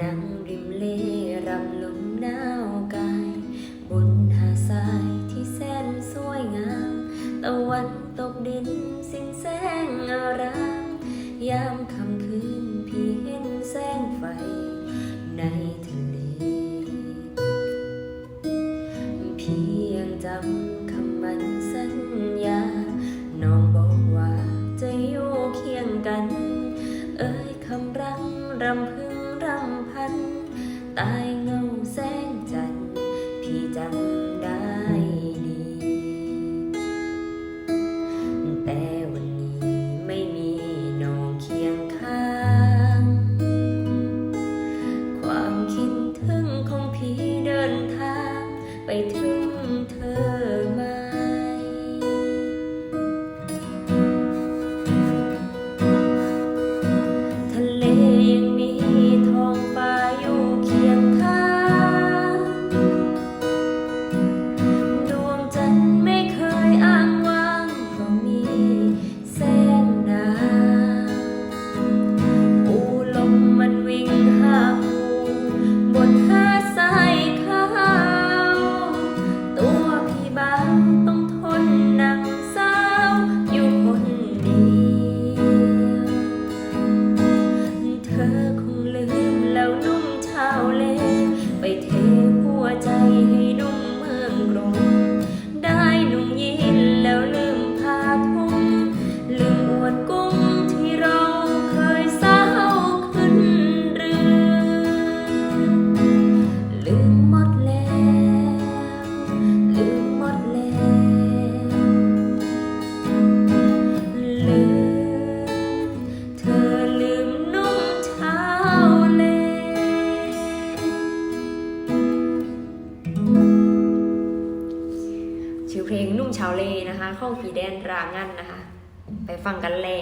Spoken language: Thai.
นั่งริมเลรำลมหนาวกาย บนหาดทรายที่แสนสวยงามตะวันตกดินสิ้นแสงอารามยามค่ำคืนพี่เห็นแสงไฟในทะเล พี่ยังจำคำมันสัญญา น้องบอกว่าจะอยู่เคียงกัน เอ้ยคำรังรำพึง รำพันตายเงาแสงจันทร์พี่จำได้ดี แต่วันนี้ไม่มีน้องเคียงข้าง ความคิดถึงของพี่เดินทางไปถึง เพลงนุ่มชาวเลนะคะ ข้องผีแดนรางันนะคะ ไปฟังกันเลย